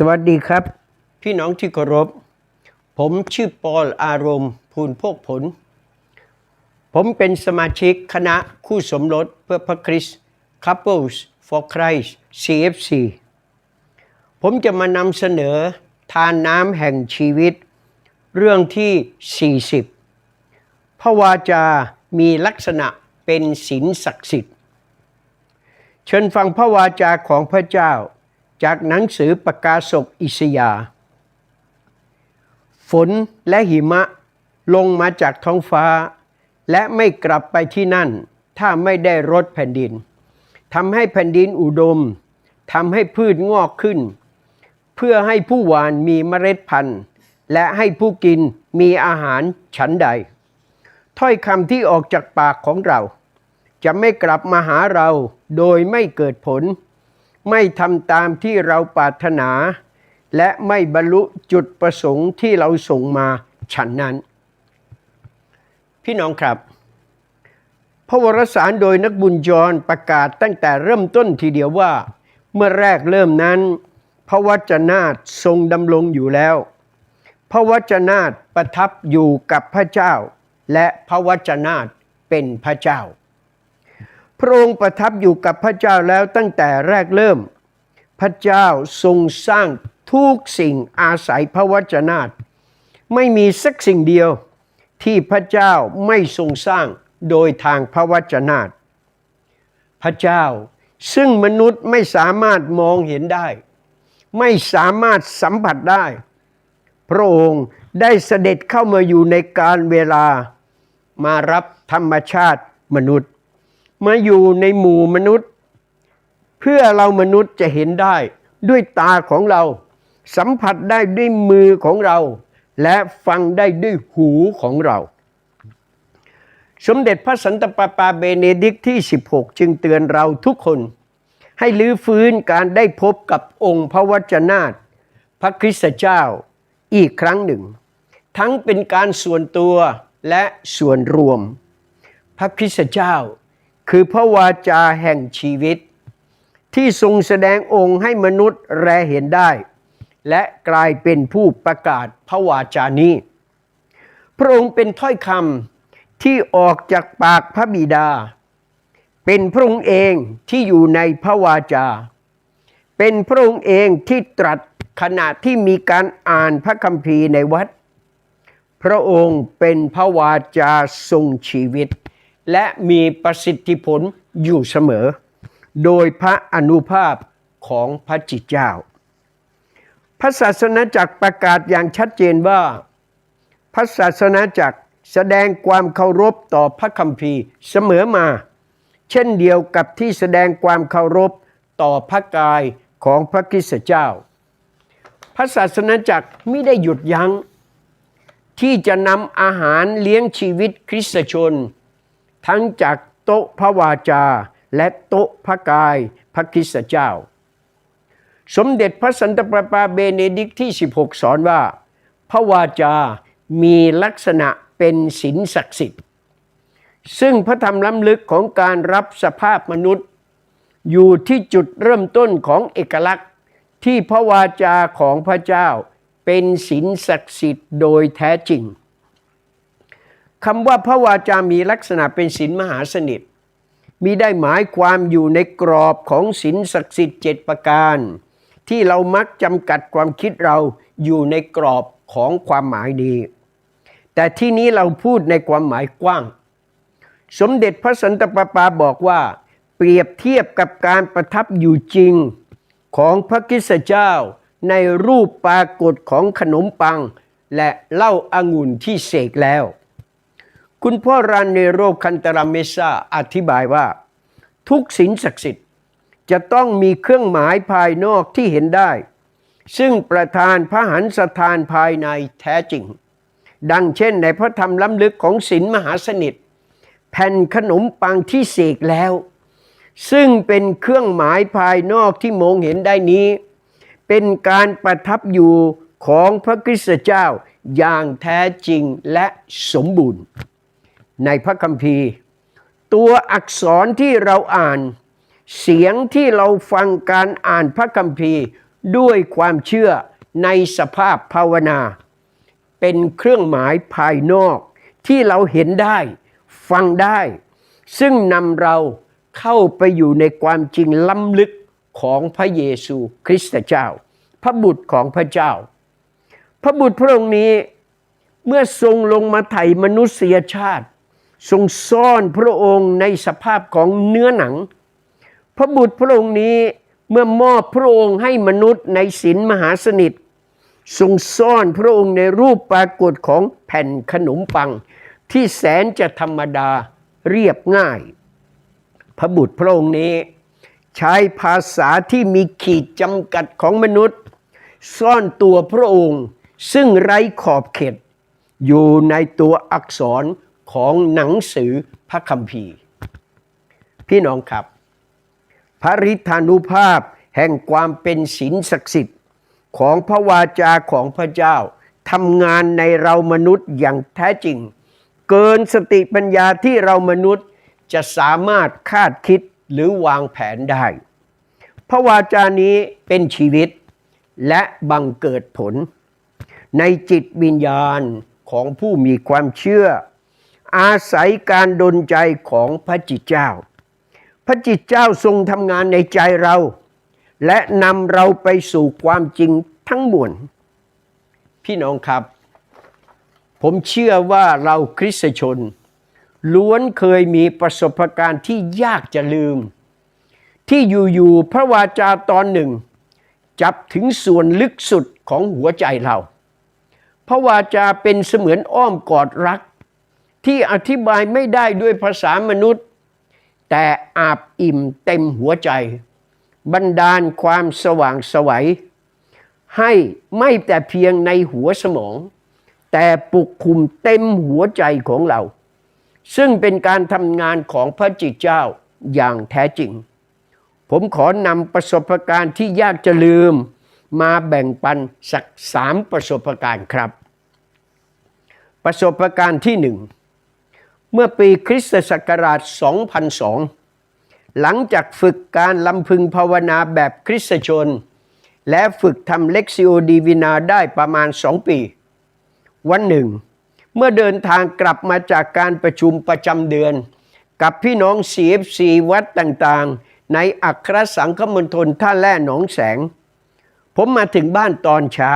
สวัสดีครับ พี่น้องที่เคารพ ผมชื่อปอลอารมณ์ภูลโพกผล ผมเป็นสมาชิกคณะคู่สมรสเพื่อพระคริสต์ Couples for Christ CFC ผมจะมานำเสนอทานน้ำแห่งชีวิต เรื่องที่ 40 พระวาจามีลักษณะเป็นศีลศักดิ์สิทธิ์ เชิญฟังพระวาจาของพระเจ้า จากหนังสือประกาศกอิสยา ฝนและหิมะลงมาจากท้องฟ้า และไม่กลับไปที่นั่น ถ้าไม่ได้รดแผ่นดินทำให้แผ่นดินอุดมทำให้พืชงอกขึ้น เพื่อให้ผู้หวานมีเมล็ดพันธุ์ และให้ผู้กินมีอาหารฉันใด ถ้อยคำที่ออกจากปากของเรา จะไม่กลับมาหาเราโดยไม่เกิดผล ไม่ทำตามที่เราปรารถนา และไม่บรรลุจุดประสงค์ที่เราส่งมาฉันนั้น พี่น้องครับ พระวรสารโดยนักบุญจรประกาศตั้งแต่เริ่มต้นทีเดียวว่า เมื่อแรกเริ่มนั้น พระวจนาตทรงดำรงอยู่แล้ว พระวจนาตประทับอยู่กับพระเจ้า และพระวจนาตเป็นพระเจ้า พระองค์ประทับอยู่กับพระเจ้าแล้วตั้งแต่แรกเริ่ม พระเจ้าทรงสร้างทุกสิ่งอาศัยพระวจนาตไม่มีสักสิ่งเดียวที่พระเจ้าไม่ทรงสร้างโดยทางพระวจนาตพระเจ้าซึ่งมนุษย์ไม่สามารถมองเห็นได้ ไม่สามารถสัมผัสได้ พระองค์ได้เสด็จเข้ามาอยู่ในการเวลามารับธรรมชาติมนุษย์ มาอยู่ในหมู่มนุษย์ เพื่อเรามนุษย์จะเห็นได้ด้วยตาของเรา สัมผัสได้ด้วยมือของเรา และฟังได้ด้วยหูของเรา สมเด็จพระสันตะปาปาเบเนดิกที่ 16 จึงเตือนเราทุกคน ให้ลื้อฟื้นการได้พบกับองค์พระวจนะพระคริสตเจ้าอีกครั้งหนึ่ง ทั้งเป็นการส่วนตัวและส่วนรวม พระคริสตเจ้า คือพระวาจาแห่งชีวิต ที่ทรงแสดงองค์ให้มนุษย์แลเห็นได้ และกลายเป็นผู้ประกาศพระวาจานี้ พระองค์เป็นถ้อยคำที่ออกจากปากพระบิดา เป็นพระองค์เองที่อยู่ในพระวาจา เป็นพระองค์เองที่ตรัสขณะที่มีการอ่านพระคัมภีร์ในวัด พระองค์เป็นพระวาจาทรงชีวิต และมีประสิทธิผลอยู่เสมอ โดยพระอนุภาพของพระจิตเจ้า พระศาสนาจักรประกาศอย่างชัดเจนว่า พระศาสนาจักรแสดงความเคารพต่อพระคัมภีร์เสมอมา เช่นเดียวกับที่แสดงความเคารพต่อพระกายของพระคริสตเจ้า พระศาสนาจักรไม่ได้หยุดยัง้ง ที่จะนำอาหารเลี้ยงชีวิตคริสตชน ทั้งจากโต๊ะพระวาจา และโต๊ะพระกายพระคริสตเจ้า สมเด็จพระสันตะปาปาเบเนดิกที่ 16 สอนว่า พระวาจามีลักษณะเป็นศีลศักดิ์สิทธิ์ ซึ่งพระธรรมล้ำลึกของการรับสภาพมนุษย์ อยู่ที่จุดเริ่มต้นของเอกลักษณ์ที่พระวาจาของพระเจ้าเป็นศีลศักดิ์สิทธิ์โดยแท้จริง คำว่าพระวาจามีลักษณะเป็นศีลมหาสนิทมีได้หมายความอยู่ในกรอบของศีลศักดิ์สิทธิ์เจ็ดประการ ที่เรามักจำกัดความคิดเราอยู่ในกรอบของความหมายนี้ แต่ที่นี้เราพูดในความหมายกว้าง สมเด็จพระสันตะปาปาบอกว่า เปรียบเทียบกับการประทับอยู่จริงของพระคิสเจ้าในรูปปรากฏของขนมปัง และเหล้าอางุ่นที่เสกแล้ว คุณพ่อรานเนโรคันตราเมซาอธิบายว่า ทุกศีลศักดิ์สิทธิ์จะต้องมีเครื่องหมายภายนอกที่เห็นได้ ซึ่งประธานพระหันสถานภายในแท้จริง ดังเช่นในพระธรรมล้ำลึกของศีลมหาสนิท แผ่นขนมปังที่เสกแล้ว ซึ่งเป็นเครื่องหมายภายนอกที่มองเห็นได้นี้ เป็นการประทับอยู่ของพระคริสตเจ้าอย่างแท้จริงและสมบูรณ์ ในพระคัมภีร์ ตัวอักษรที่เราอ่าน เสียงที่เราฟังการอ่านพระคัมภีร์ด้วยความเชื่อในสภาพภาวนา เป็นเครื่องหมายภายนอกที่เราเห็นได้ ฟังได้ ซึ่งนำเราเข้าไปอยู่ในความจริงล้ำลึกของพระเยซูคริสต์เจ้า พระบุตรของพระเจ้า พระบุตรพระองค์นี้เมื่อทรงลงมาไถ่มนุษยชาติ ทรงซ่อนพระองค์ในสภาพของเนื้อหนัง พระบุตรพระองค์นี้เมื่อมอบพระองค์ให้มนุษย์ในศีลมหาสนิท ทรงซ่อนพระองค์ในรูปปรากฏของแผ่นขนมปัง ที่แสนจะธรรมดาเรียบง่าย พระบุตรพระองค์นี้ ใช้ภาษาที่มีขีดจำกัดของมนุษย์ ซ่อนตัวพระองค์ซึ่งไร้ขอบเขตอยู่ในตัวอักษร ของหนังสือพระคัมภีร์ พี่น้องครับ พระฤทธานุภาพแห่งความเป็นศีลศักดิ์สิทธิ์ของพระวาจาของพระเจ้าทำงานในเรามนุษย์อย่างแท้จริง เกินสติปัญญาที่เรามนุษย์จะสามารถคาดคิดหรือวางแผนได้ พระวาจานี้เป็นชีวิตและบังเกิดผล ในจิตวิญญาณของผู้มีความเชื่อ อาศัยการดลใจของพระจิตเจ้า พระจิตเจ้าทรงทำงานในใจเรา และนำเราไปสู่ความจริงทั้งมวลพี่น้องครับ ผมเชื่อว่าเราคริสตชน ล้วนเคยมีประสบการณ์ที่ยากจะลืม ที่อยู่ๆพระวาจาตอนหนึ่ง จับถึงส่วนลึกสุดของหัวใจเรา พระวาจาเป็นเสมือนอ้อมกอดรัก ที่อธิบายไม่ได้ด้วยภาษามนุษย์ แต่อาบอิ่มเต็มหัวใจ บันดาลความสว่างไสวัย ให้ไม่แต่เพียงในหัวสมอง แต่ปกคลุมเต็มหัวใจของเรา ซึ่งเป็นการทำงานของพระจิตเจ้าอย่างแท้จริง ผมขอนำประสบการณ์ที่ยากจะลืมมาแบ่งปันสักสามประสบการณ์ครับ ประสบการณ์ที่หนึ่ง เมื่อปีคริสตศักราช 2002 หลังจากฝึกการลำพึงภาวนาแบบคริสตชน และฝึกทำเล็กซิโอดีวินาได้ประมาณสองปี วันหนึ่ง เมื่อเดินทางกลับมาจากการประชุมประจำเดือน กับพี่น้อง CFC วัดต่างๆ ในอัครสังคมณฑลท่าแร่หนองแสง ผมมาถึงบ้านตอนเช้า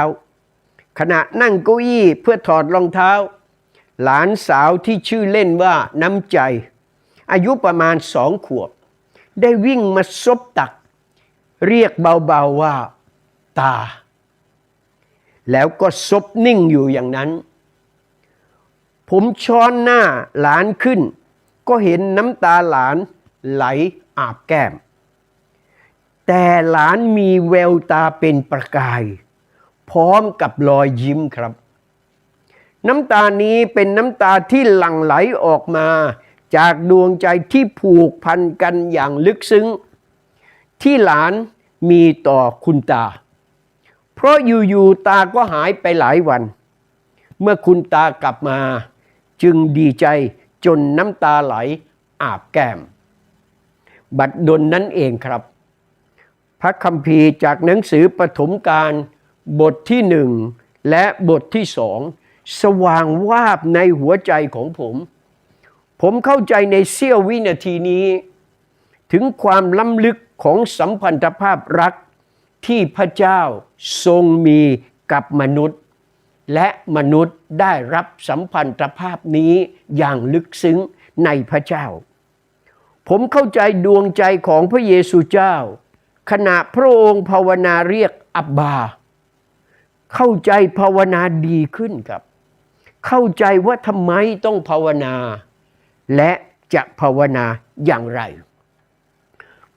ขณะนั่งเก้าอี้เพื่อถอดรองเท้า หลานสาวที่ชื่อเล่นว่าน้ำใจ อายุประมาณสองขวบ ได้วิ่งมาซบตัก เรียกเบาๆว่าตา แล้วก็ซบนิ่งอยู่อย่างนั้น ผมช้อนหน้าหลานขึ้น ก็เห็นน้ำตาหลานไหลอาบแก้ม แต่หลานมีแววตาเป็นประกาย พร้อมกับรอยยิ้มครับ น้ำตานี้เป็นน้ำตาที่หลั่งไหลออกมา จากดวงใจที่ผูกพันกันอย่างลึกซึ้ง ที่หลานมีต่อคุณตา เพราะอยู่ๆตาก็หายไปหลายวัน เมื่อคุณตากลับมา จึงดีใจจนน้ำตาไหลอาบแก้ม บัดดลนั้นเองครับ พระคัมภีร์จากหนังสือปฐมกาลบทที่หนึ่งและบทที่สอง สว่างวาบในหัวใจของผม ผมเข้าใจในเสี้ยววินาทีนี้ ถึงความล้ำลึกของสัมพันธภาพรักที่พระเจ้าทรงมีกับมนุษย์ และมนุษย์ได้รับสัมพันธภาพนี้อย่างลึกซึ้งในพระเจ้า ผมเข้าใจดวงใจของพระเยซูเจ้า ขณะพระองค์ภาวนาเรียกอับบา เข้าใจภาวนาดีขึ้นครับ เข้าใจว่าทำไมต้องภาวนา และจะภาวนาอย่างไร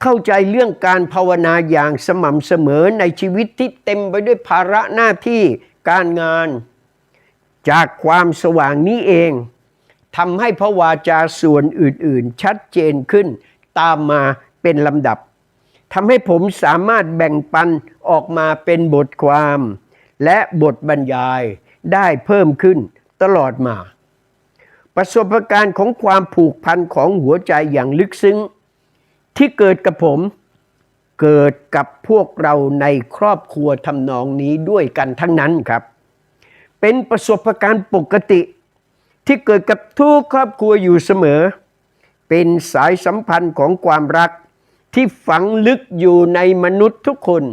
เข้าใจเรื่องการภาวนาอย่างสม่ำเสมอในชีวิตที่เต็มไปด้วยภาระหน้าที่การงาน จากความสว่างนี้เองทำให้พระวาจาส่วนอื่น ๆ ชัดเจนขึ้น ตามมาเป็นลำดับทำให้ผมสามารถแบ่งปันออกมาเป็นบทความ และบทบรรยายได้เพิ่มขึ้น ตลอดมา ประสบการณ์ของความผูกพันของหัวใจอย่างลึกซึ้ง ที่เกิดกับผม เกิดกับพวกเราในครอบครัวทำนองนี้ด้วยกันทั้งนั้นครับ เป็นประสบการณ์ปกติ ที่เกิดกับทุกครอบครัวอยู่เสมอ เป็นสายสัมพันธ์ของความรักที่ฝังลึกอยู่ในมนุษย์ทุกคน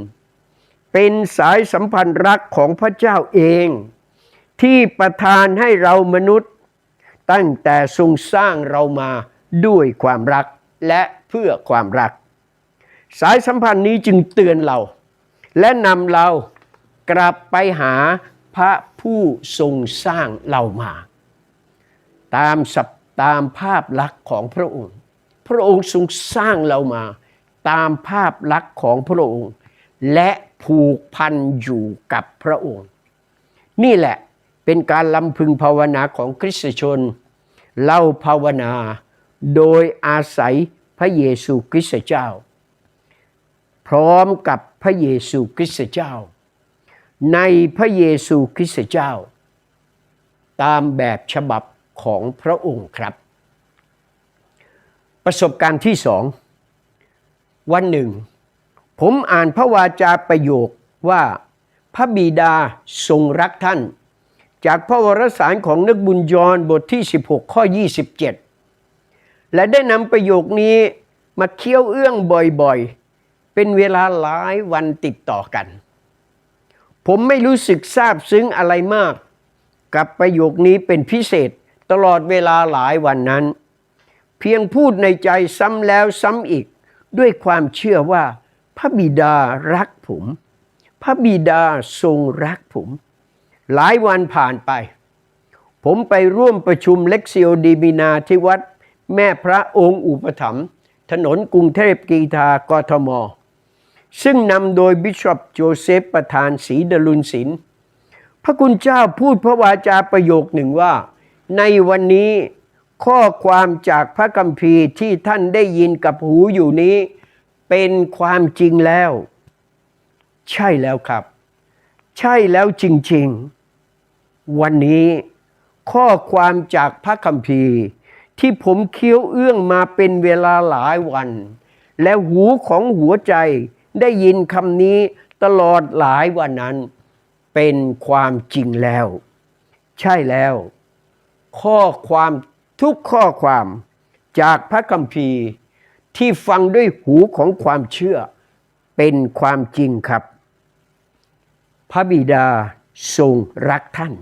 เป็นสายสัมพันธ์รักของพระเจ้าเอง ที่ประทานให้เรามนุษย์ ตั้งแต่ทรงสร้างเรามาด้วยความรักและเพื่อความรัก สายสัมพันธ์นี้จึงเตือนเรา และนำเรากลับไปหาพระผู้ทรงสร้างเรามา ตามสับตามภาพลักษณ์ของพระองค์ พระองค์ทรงสร้างเรามา ตามภาพลักษณ์ของพระองค์ และผูกพันอยู่กับพระองค์ นี่แหละ เป็นการลำพึงภาวนาของคริสตชน เล่าภาวนาโดยอาศัยพระเยซูคริสต์เจ้า พร้อมกับพระเยซูคริสต์เจ้า ในพระเยซูคริสต์เจ้า ตามแบบฉบับของพระองค์ครับ ประสบการณ์ที่สอง วันหนึ่ง ผมอ่านพระวาจาประโยคว่าพระบิดาทรงรักท่าน จากพระวรสารของนักบุญยอนบทที่ 16 ข้อ 27 และได้นำประโยคนี้มาเคี้ยวเอื้องบ่อยๆ เป็นเวลาหลายวันติดต่อกัน ผมไม่รู้สึกซาบซึ้งอะไรมาก กับประโยคนี้เป็นพิเศษตลอดเวลาหลายวันนั้น เพียงพูดในใจซ้ำแล้วซ้ำอีก ด้วยความเชื่อว่า พระบิดารักผม พระบิดาทรงรักผม หลายวันผ่านไป ผมไปร่วมประชุมเล็กซิโอดีมินาที่วัดแม่พระองค์อุปถัมภ์ถนนกรุงเทพกรีฑากทม ซึ่งนำโดยบิชอปโจเซฟประธานศรีดลุนศิลป์พระคุณเจ้าพูดพระวาจาประโยคหนึ่งว่า ในวันนี้ข้อความจากพระคัมภีร์ที่ท่านได้ยินกับหูอยู่นี้ เป็นความจริงแล้ว ใช่แล้วครับ ใช่แล้วจริง ๆ วันนี้ข้อความจากพระคัมภีร์ ที่ผมเคี้ยวเอื้องมาเป็นเวลาหลายวัน และหูของหัวใจได้ยินคำนี้ตลอดหลายวันนั้น เป็นความจริงแล้ว ใช่แล้ว ข้อความทุกข้อความจากพระคัมภีร์ที่ฟังด้วยหูของความเชื่อ เป็นความจริงครับ พระบิดาทรงรักท่าน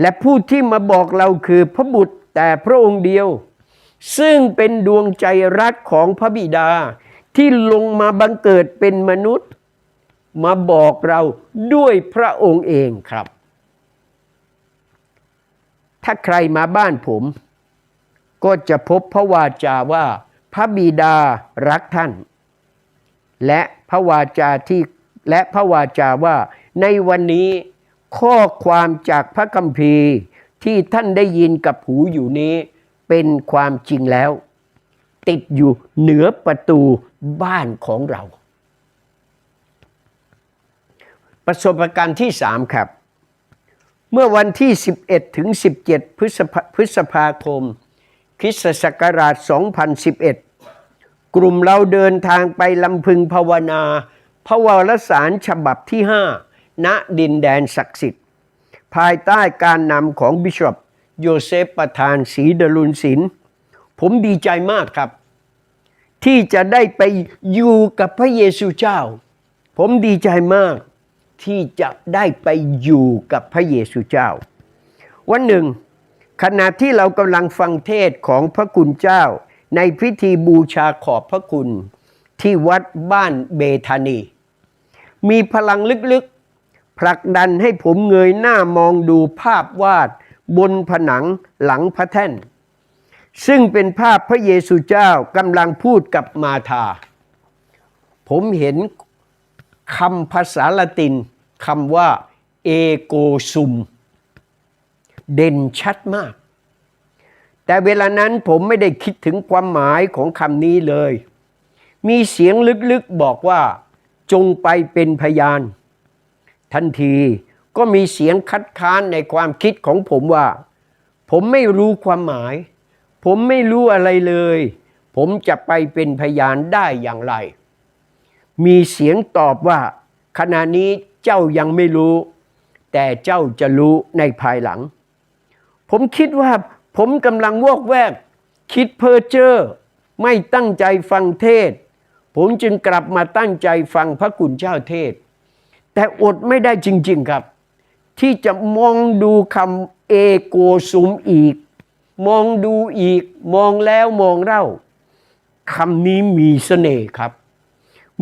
และผู้ที่มาบอกเราคือพระบุตรแต่พระองค์เดียว ซึ่งเป็นดวงใจรักของพระบิดาที่ลงมาบังเกิดเป็นมนุษย์ มาบอกเราด้วยพระองค์เองครับ ถ้าใครมาบ้านผม ก็จะพบพระวาจาว่าพระบิดารักท่าน และพระวาจาที่และพระวาจาว่าในวันนี้ ข้อความจากพระคัมภีร์ที่ท่านได้ยินกับหูอยู่นี้เป็นความจริงแล้ว ติดอยู่เหนือประตูบ้านของเรา ประสบการณ์ที่สามครับ เมื่อวันที่ 11 ถึง 17 พฤษภพฤษภาคมคริสตศักราช 2011 กลุ่มเราเดินทางไปลำพึงภาวนา พระวรสารฉบับที่ 5 ณดินแดนศักดิ์สิทธิ์ ภายใต้การนำของบิชอปโยเซฟประธานศรีดลุนศิลป์ผมดีใจมากครับ ที่จะได้ไปอยู่กับพระเยซูเจ้า ผมดีใจมากที่จะได้ไปอยู่กับพระเยซูเจ้า วันหนึ่ง ขณะที่เรากำลังฟังเทศของพระคุณเจ้า ในพิธีบูชาขอบพระคุณที่วัดบ้านเบธานี มีพลังลึก ผลักดันให้ผมเงยหน้ามองดูภาพวาดบนผนังหลังพระแท่น ซึ่งเป็นภาพพระเยซูเจ้ากำลังพูดกับมาธา ผมเห็นคำภาษาละตินคำว่าเอโกซุม เด่นชัดมาก แต่เวลานั้นผมไม่ได้คิดถึงความหมายของคำนี้เลย มีเสียงลึกๆบอกว่า จงไปเป็นพยาน ทันทีก็มีเสียงคัดค้านในความคิดของผมว่า ผมไม่รู้ความหมาย ผมไม่รู้อะไรเลย ผมจะไปเป็นพยานได้อย่างไร มีเสียงตอบว่า ขณะนี้เจ้ายังไม่รู้ แต่เจ้าจะรู้ในภายหลัง ผมคิดว่าผมกำลังวอกแวก คิดเพ้อเจ้อไม่ตั้งใจฟังเทศ ผมจึงกลับมาตั้งใจฟังพระกุณเจ้าเทศ แต่อดไม่ได้จริง ๆครับ ที่จะมองดูคำเอโกซุมอีก มองดูอีก มองแล้วมองเล่าคำนี้มีเสน่ห์ครับ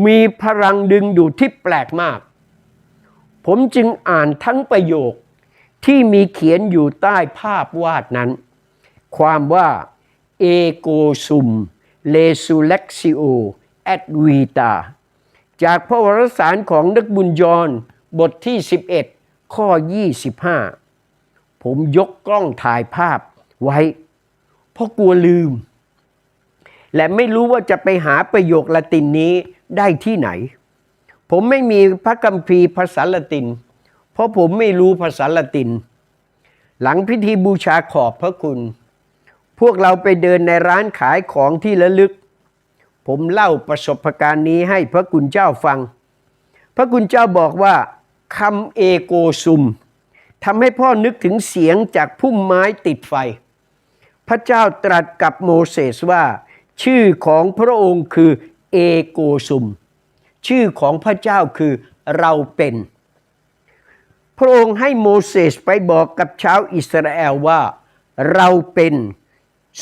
มีพลังดึงดูดที่แปลกมาก ผมจึงอ่านทั้งประโยคที่มีเขียนอยู่ใต้ภาพวาดนั้น ความว่าเอโกซุมเลซูเล็กซิโอแอดวีตา จากพระวรสารของนักบุญยอนบทที่ 11 ข้อ 25 ผมยกกล้องถ่ายภาพไว้ เพราะกลัวลืม และไม่รู้ว่าจะไปหาประโยคละตินนี้ได้ที่ไหน ผมไม่มีพระคัมภีร์ภาษาละติน เพราะผมไม่รู้ภาษาละติน หลังพิธีบูชาขอบพระคุณ พวกเราไปเดินในร้านขายของที่ระลึก ผมเล่าประสบการณ์นี้ให้พระคุณเจ้าฟัง พระคุณเจ้าบอกว่าคำเอโกซุมทำให้พ่อนึกถึงเสียงจากพุ่มไม้ติดไฟ พระเจ้าตรัสกับโมเสสว่า ชื่อของพระองค์คือเอโกซุม ชื่อของพระเจ้าคือเราเป็น พระองค์ให้โมเสสไปบอกกับชาวอิสราเอลว่า เราเป็น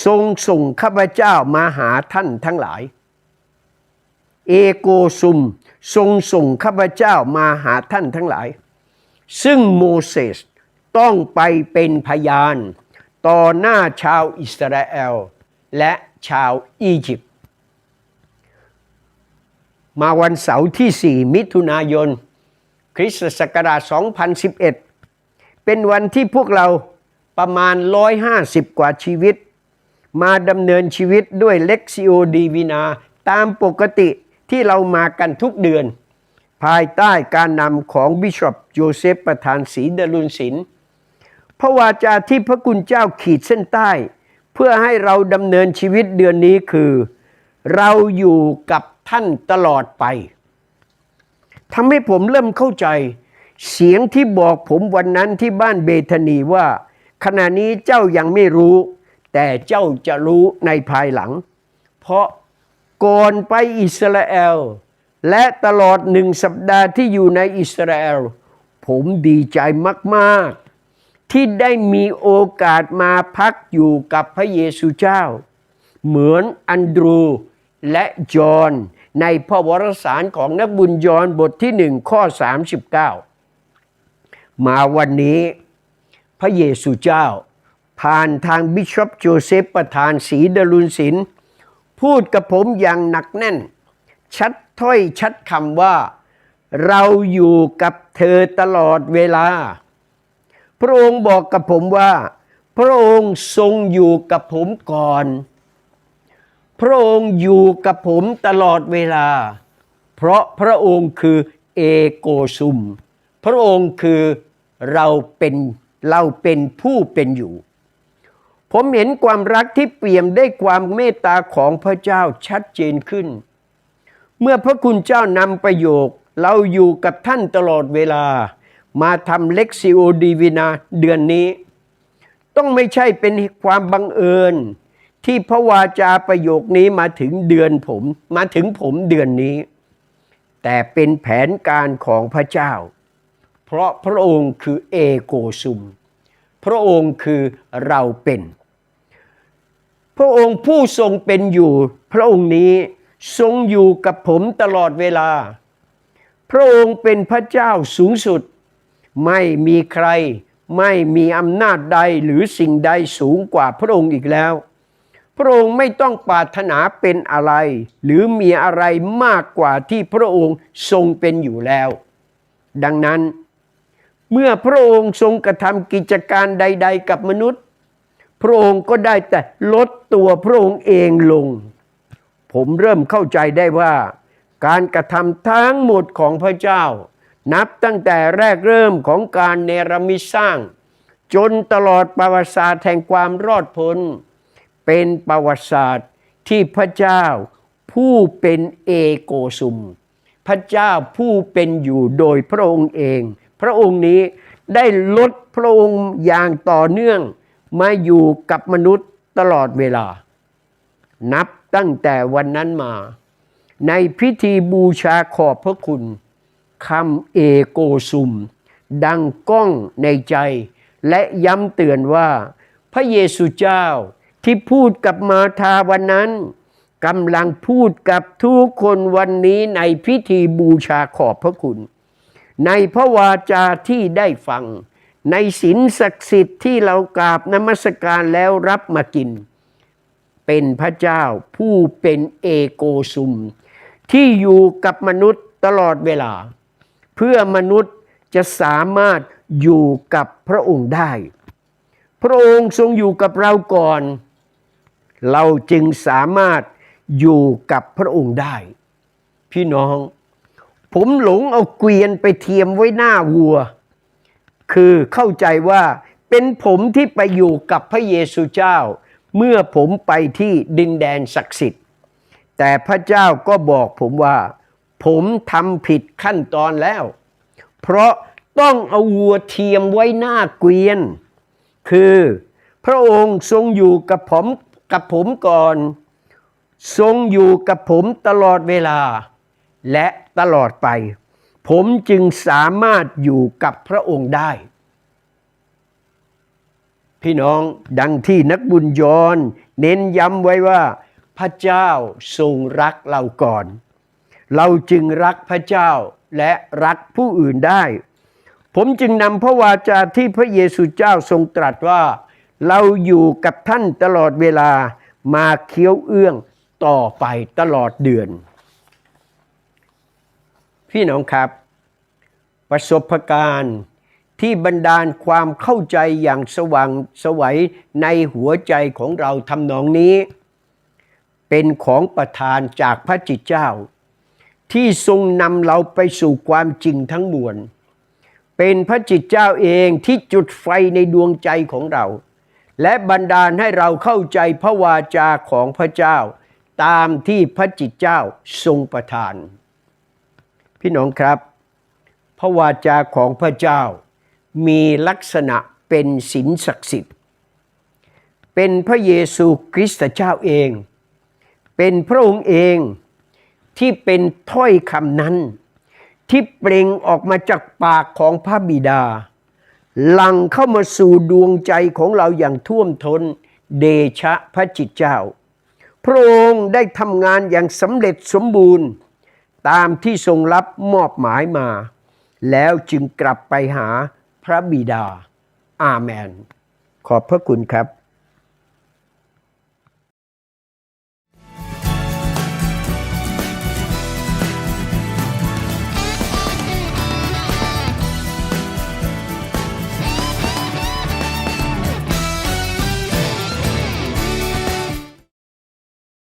ทรงส่งข้าพเจ้ามาหาท่านทั้งหลาย เอโกซุม ทรงส่งข้าพเจ้ามาหาท่านทั้งหลาย ซึ่งโมเสสต้องไปเป็นพยาน ต่อหน้าชาวอิสราเอล และชาวอียิปต์มาวันเสาร์ที่ 4 มิถุนายน คริสตศักราช 2011 เป็นวันที่พวกเราประมาณ 150 กว่าชีวิต มาดำเนินชีวิตด้วยเล็กซิโอดีวินา ตามปกติ ที่เรามากันทุกเดือน ภายใต้การนำของบิชอปโยเซฟประธานศรีดลุนศิลป์พระวาจาที่พระคุณเจ้าขีดเส้นใต้ เพื่อให้เราดำเนินชีวิตเดือนนี้คือ เราอยู่กับท่านตลอดไปทำให้ผมเริ่มเข้าใจ เสียงที่บอกผมวันนั้นที่บ้านเบธานีว่า ขณะนี้เจ้ายังไม่รู้ แต่เจ้าจะรู้ในภายหลัง เพราะ ก่อนไปอิสราเอล และตลอดหนึ่งสัปดาห์ที่อยู่ในอิสราเอล ผมดีใจมากๆ ที่ได้มีโอกาสมาพักอยู่กับพระเยซูเจ้า เหมือนอันดรูและจอห์นในพระวรสารของนักบุญยอห์นบทที่หนึ่งข้อ 39 มาวันนี้พระเยซูเจ้า ผ่านทางบิชอปโจเซฟประธานศรีดลุนศิลป์ พูดกับผมอย่างหนักแน่น ชัดถ้อยชัดคำว่า เราอยู่กับเธอตลอดเวลา พระองค์บอกกับผมว่า พระองค์ทรงอยู่กับผมก่อน พระองค์อยู่กับผมตลอดเวลา เพราะพระองค์คือเอโกซุม พระองค์คือเราเป็นเราเป็นผู้เป็นอยู่ ผมเห็นความรักที่เปี่ยมด้วยความเมตตาของพระเจ้าชัดเจนขึ้น เมื่อพระคุณเจ้านำประโยค เราอยู่กับท่านตลอดเวลา มาทำเล็กซิโอดีวินาเดือนนี้ ต้องไม่ใช่เป็นความบังเอิญ ที่พระวาจาประโยคนี้มาถึงเดือนผม มาถึงผมเดือนนี้ แต่เป็นแผนการของพระเจ้า เพราะพระองค์คือเอโกซุม พระองค์คือเราเป็น พระองค์ผู้ทรงเป็นอยู่ พระองค์นี้ทรงอยู่กับผมตลอดเวลา พระองค์เป็นพระเจ้าสูงสุด ไม่มีใคร ไม่มีอำนาจใดหรือสิ่งใดสูงกว่าพระองค์อีกแล้ว พระองค์ไม่ต้องปรารถนาเป็นอะไร หรือมีอะไรมากกว่าที่พระองค์ทรงเป็นอยู่แล้ว ดังนั้น เมื่อพระองค์ทรงกระทำกิจการใด ๆ กับมนุษย์ พระองค์ก็ได้แต่ลดตัวพระองค์เองลง ผมเริ่มเข้าใจได้ว่า การกระทำทั้งหมดของพระเจ้า นับตั้งแต่แรกเริ่มของการเนรมิตสร้าง จนตลอดประวัติศาสตร์แห่งความรอดพ้น เป็นประวัติศาสตร์ที่พระเจ้าผู้เป็นเอโกซุม พระเจ้าผู้เป็นอยู่โดยพระองค์เอง พระองค์นี้ได้ลดพระองค์อย่างต่อเนื่อง มาอยู่กับมนุษย์ตลอดเวลา นับตั้งแต่วันนั้นมา ในพิธีบูชาขอบพระคุณคำเอโกซุม ดังก้องในใจ และย้ำเตือนว่า พระเยซูเจ้าที่พูดกับมาธาวันนั้นกำลังพูดกับทุกคนวันนี้ในพิธีบูชาขอบพระคุณ ในพระวาจาที่ได้ฟัง ในศีลศักดิ์สิทธิ์ที่เรากราบนมัสการแล้วรับมากิน เป็นพระเจ้าผู้เป็นเอโกซุม ที่อยู่กับมนุษย์ตลอดเวลา เพื่อมนุษย์จะสามารถอยู่กับพระองค์ได้ พระองค์ทรงอยู่กับเราก่อน เราจึงสามารถอยู่กับพระองค์ได้ พี่น้อง ผมหลงเอาเกวียนไปเทียมไว้หน้าวัว คือเข้าใจว่าเป็นผมที่ไปอยู่กับพระเยซูเจ้า เมื่อผมไปที่ดินแดนศักดิ์สิทธิ์ แต่พระเจ้าก็บอกผมว่า ผมทำผิดขั้นตอนแล้ว เพราะต้องเอาวัวเทียมไว้หน้าเกวียน คือพระองค์ทรงอยู่กับผมกับผมก่อน ทรงอยู่กับผมตลอดเวลา และตลอดไป ผมจึงสามารถอยู่กับพระองค์ได้ พี่น้องดังที่นักบุญยอนเน้นย้ำไว้ว่า พระเจ้าทรงรักเราก่อน เราจึงรักพระเจ้าและรักผู้อื่นได้ ผมจึงนำพระวาจาที่พระเยซูเจ้าทรงตรัสว่า เราอยู่กับท่านตลอดเวลามาเคี้ยวเอื้องต่อไปตลอดเดือน พี่น้องครับ ประสบการณ์ที่บันดาลความเข้าใจอย่างสว่างสวัยในหัวใจของเราทำนองนี้ เป็นของประทานจากพระจิตเจ้า ที่ทรงนำเราไปสู่ความจริงทั้งมวลเป็นพระจิตเจ้าเองที่จุดไฟในดวงใจของเรา และบันดาลให้เราเข้าใจพระวาจาของพระเจ้า ตามที่พระจิตเจ้าทรงประทาน พี่น้องครับ พระวาจาของพระเจ้า มีลักษณะเป็นศีลศักดิ์สิทธิ์ เป็นพระเยซูคริสต์เจ้าเอง เป็นพระองค์เองที่เป็นถ้อยคำนั้น ที่เปล่งออกมาจากปากของพระบิดา หลังเข้ามาสู่ดวงใจของเราอย่างท่วมทนเดชะพระจิตเจ้า พระองค์ได้ทำงานอย่างสำเร็จสมบูรณ์ ตามที่ทรงรับมอบหมายมา แล้วจึงกลับไปหาพระบิดา อาเมน ขอบพระคุณครับ